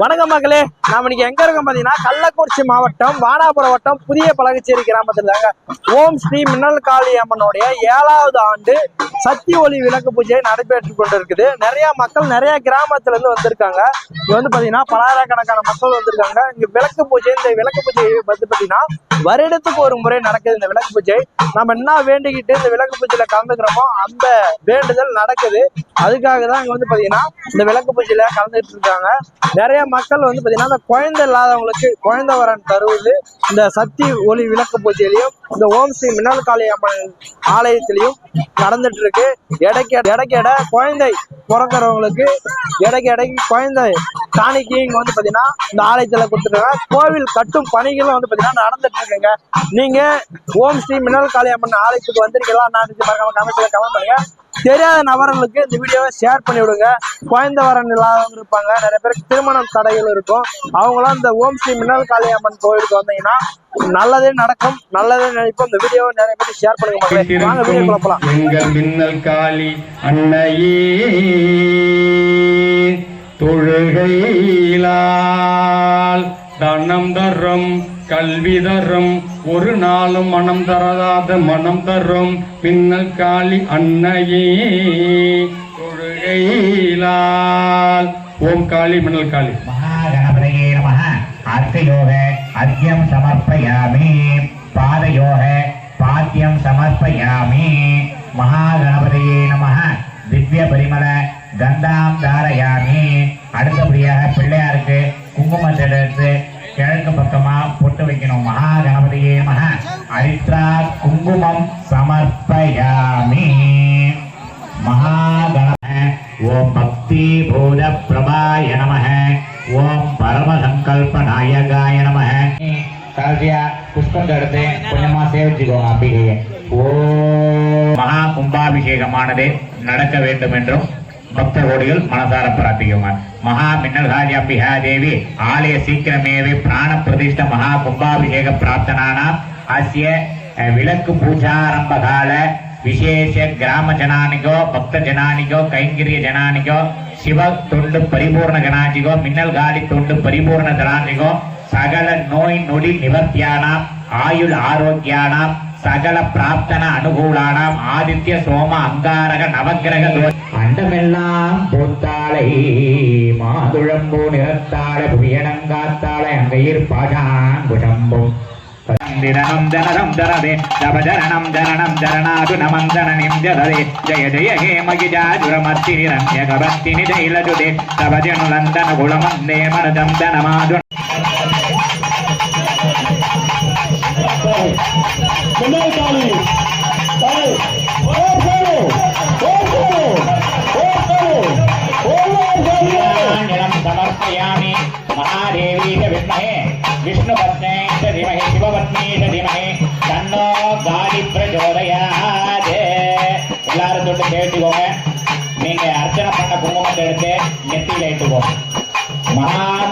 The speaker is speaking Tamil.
வணக்கம் மக்களே. நாம இன்னைக்கு எங்க இருக்கோம் பாத்தீங்கன்னா கள்ளக்குறிச்சி மாவட்டம் வானாபுரம் வட்டம் புதிய பழகச்சேரி கிராமத்துல இருக்காங்க ஓம் ஸ்ரீ மின்னல் காளி அம்மனுடைய ஏழாவது ஆண்டு சக்தி ஒளி விளக்கு பூஜை நடைபெற்று கொண்டிருக்குது. நிறைய மக்கள் நிறைய கிராமத்துல இருந்து வந்திருக்காங்க. இங்க வந்து பாத்தீங்கன்னா பலாயிரக்கணக்கான மக்கள் வந்திருக்காங்க. இங்க விளக்கு பூஜை இந்த விளக்கு பூஜை வந்து பாத்தீங்கன்னா வருடத்துக்கு ஒரு முறை நடக்குது இந்த விளக்கு பூஜை. நம்ம என்ன வேண்டிக்கிட்டு இந்த விளக்கு பூஜையில கலந்துக்கிறோமோ அந்த வேண்டுதல் நடக்குது. அதுக்காக தான் இங்க வந்து பாத்தீங்கன்னா இந்த விளக்கு பூஜையில கலந்துட்டு இருக்காங்க. நிறைய மக்கள் வந்து பாத்தீங்கன்னா இந்த குழந்தை இல்லாதவங்களுக்கு குழந்தை வரன் தருவது இந்த சக்தி ஒளி விளக்கு பூஜையிலையும் இந்த ஓம் ஸ்ரீ மின்னல் காளி அம்மன் ஆலயத்திலையும் நடந்துட்டு இருக்கு. இடைக்கு இடைக்கு எடை குழந்தை பிறக்கிறவங்களுக்கு இடைக்கு இடைக்கு குழந்தை காணிக்கு இங்க வந்து பாத்தீங்கன்னா இந்த ஆலயத்துல கொடுத்துருக்காங்க. கோவில் கட்டும் பணிகளும் வந்து பாத்தீங்கன்னா நடந்துட்டு இருக்குங்க நீங்க ஓம் ஸ்ரீ மின்னல் காளி அம்மன் ஆலயத்துக்கு வந்திருக்கீங்களா? நான் மறக்காம கமெண்ட்ல கமெண்ட் பண்ணுங்க. தெரியாத நபர்களுக்கு இந்த வீடியோவை ஷேர் பண்ணி விடுங்க. குழந்தை வரன் இல்லாதவங்க இருப்பாங்க. நிறைய பேருக்கு திருமணம் தடைகள் இருக்கும். அவங்களாம் இந்த ஓம் ஸ்ரீ மின்னல் காளி அம்மன் கோயிலுக்கு வந்தீங்கன்னா நல்லதே நடக்கும். நல்லதே நினைப்போம். இந்த வீடியோவை நிறைய பேருக்கு ஷேர் பண்ணுங்க வாங்க வீடியோ போலாம். எங்கள் மின்னல் காளி அன்னையே. தொழுகையிலால் தனம் தரும் கல்வி தரும் ஒரு நாளும் மனம் தராத மனம் தரும் பின்னல் காளி அன்னையே. தொழுகையிலால் ஓம் காளி மின்னல் காளி. மகாகணபதியே நம அர்த்தயோக அர்த்தியம் சமர்ப்பயாமி. பாதயோக பாத்தியம் சமர்ப்பயாமி. கந்தாம் தாரயாமி. அடுத்தபடியாக பிள்ளையாருக்கு குங்குமத்தை எடுத்து கிழக்கு பக்கமா பொட்டு வைக்கணும். மகா கணபதியே மகா அரித்ரா குங்குமம் சமர்ப்பயாமி. மகா கணப ஓம் பக்தி பூத பிரபாய நம. ஓம் பரமசங்கல்ப நாயகாய நம. கடைசியா புஷ்பத்தை எடுத்து கொஞ்சமா சேவிச்சுக்கோங்க அம்பிகையை. ஓ மகா கும்பாபிஷேகமானது நடக்க வேண்டும் என்றும் ഭക്തകോടികൾ മനസാര പ്രാപിക്കുമാർ മഹാമിന്നൽഹാര്യാഭിഹ ദേവി ആലയ ശീഘ്രമേവി പ്രാണപ്രതിഷ്ഠ മഹാകുംഭാഭിഷേക പ്രാപ്തനാണ് അസ്യ വിളക്ക് പൂജാരംഭകാല விசேஷ கிராம ஜனானிகோ பக்த ஜனானிகோ கைங்கரிய ஜனானிகோ சிவ தொண்டு பரிபூர்ண கணாஜிகோ மின்னல் காலி தொண்டு பரிபூர்ண ஜனாஜிகோ சகல நோய் நொடி நிவர்த்தியானாம் ஆயுள் ஆரோக்கியானாம் சகல பிராப்தன அனுகூலானாம். ஆதித்ய சோம அங்காரக நவகிரக அண்டமெல்லாம் பூத்தாளை மாதுழம்பூ நிறத்தாளை புயணங்காத்தாளை அங்கையிற் பாஜாங்குஷம்பும் திரணம் ஜனரம் ஜரதே ஜப ஜரணம் ஜரணம் ஜரணாது நமம் ஜனனிம் ஜததே ஜய ஜய ஹே மகிஜா ஜுரமத்தி நிரம்ய கபத்தினி ஜெயிலஜுதே தப நிலம் சமர்ப்பயாமி மகாதேவீக வித்மஹே விஷ்ணுபத்னே ச தீமஹி சிவபத்னே ச தன்னோ காலி பிரச்சோதயாதே எல்லாரும் தொட்டு கேட்டுக்கோங்க நீங்க அர்ச்சனை பண்ண குங்குமத்தை எடுத்து நெத்தியில இட்டுக்கோங்க மகா